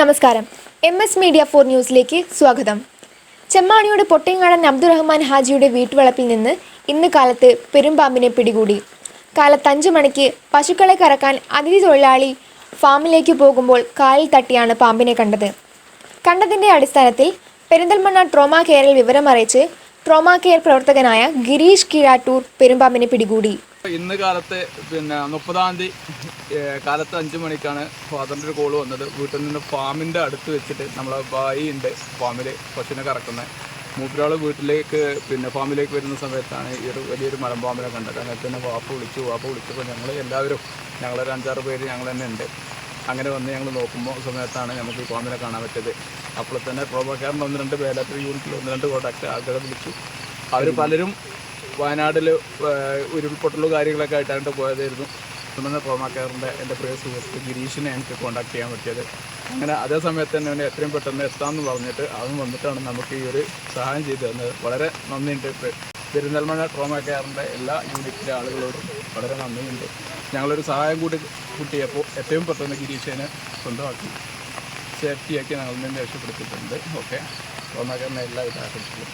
നമസ്കാരം. M S media for ന്യൂസിലേക്ക് സ്വാഗതം. ചെമ്മാണിയുടെ പൊട്ടിങ്ങാടൻ അബ്ദുറഹ്മാൻ ഹാജിയുടെ വീട്ടുവളപ്പിൽ നിന്ന് ഇന്ന് കാലത്ത് പെരുമ്പാമ്പിനെ പിടികൂടി. കാലത്ത് അഞ്ചു മണിക്ക് പശുക്കളെ കറക്കാൻ അതിഥി തൊഴിലാളി ഫാമിലേക്ക് പോകുമ്പോൾ കാലിൽ തട്ടിയാണ് പാമ്പിനെ കണ്ടത്. കണ്ടതിന്റെ അടിസ്ഥാനത്തിൽ പെരിന്തൽമണ്ണ ട്രോമ കെയറിൽ വിവരമറിയിച്ച് ട്രോമ കെയർ പ്രവർത്തകനായ ഗിരീഷ് കിഴാട്ടൂർ പെരുമ്പാമ്പിനെ പിടികൂടി. ഇന്ന് കാലത്ത് പിന്നെ മുപ്പതാം തീയതി കാലത്ത് അഞ്ച് മണിക്കാണ് ഫാദറിന്റെ ഒരു കോൾ വന്നത്. വീട്ടിൽ നിന്ന് ഫാമിന്റെ അടുത്ത് വെച്ചിട്ട് നമ്മളെ ബായി ഉണ്ട് ഫാമിൽ പശുവിനെ കറക്കുന്നത്. മൂപ്പരാൾ വീട്ടിലേക്ക് പിന്നെ ഫാമിലേക്ക് വരുന്ന സമയത്താണ് ഈ ഒരു വലിയൊരു മലമ്പാമ്പിനെ കണ്ടത്. അങ്ങനെ തന്നെ വാപ്പ് വിളിച്ചു. വാപ്പ് വിളിച്ചപ്പോൾ ഞങ്ങൾ എല്ലാവരും ഞങ്ങളൊരു അഞ്ചാറ് പേര് ഞങ്ങൾ തന്നെ ഉണ്ട്. അങ്ങനെ വന്ന് ഞങ്ങൾ നോക്കുമ്പോൾ സമയത്താണ് നമുക്ക് കോന്തനെ കാണാൻ പറ്റിയത്. അപ്പോൾ തന്നെ പ്രോബക്കാരന്റെ ഒന്ന് രണ്ട് വേലാത്ര യൂണിറ്റിൽ ഒന്ന് രണ്ട് കോണ്ടാക്ട് ആൾക്കാരെ വിളിച്ചു. അവർ പലരും വയനാട്ടിൽ ഉരുൾപൊട്ടലും കാര്യങ്ങളൊക്കെ ആയിട്ടാണ് പോയതായിരുന്നു. തുടർന്ന് പ്രോമാക്കാറിന്റെ എന്റെ പ്രിയ സുഹൃത്ത് ഗിരീഷിനെ എനിക്ക് കോണ്ടാക്ട് ചെയ്യാൻ പറ്റിയത്. അങ്ങനെ അതേ സമയത്ത് തന്നെ അവനെ എത്രയും പെട്ടെന്ന് എത്താമെന്ന് പറഞ്ഞിട്ട് അവൻ വന്നിട്ടാണ് നമുക്ക് ഈ ഒരു സഹായം ചെയ്തു തന്നത്. വളരെ നന്ദിയുണ്ട്. പെ- ട്രോമ ട്രോമാക്കാറിന്റെ എല്ലാ യൂണിറ്റിലെ ആളുകളോടും വളരെ നന്ദിയുണ്ട്. ഞങ്ങളൊരു സഹായം കൂടി കിട്ടിയപ്പോൾ ഏറ്റവും പെട്ടെന്ന് ഗിരീഷേനെ സ്വന്തമാക്കി സേഫ്റ്റിയാക്കി ഞങ്ങൾ നിന്ന് രക്ഷപ്പെടുത്തിയിട്ടുണ്ട് ഓക്കെ ട്രോമാക്കാറിനെ എല്ലാവിധ ആശംസകളും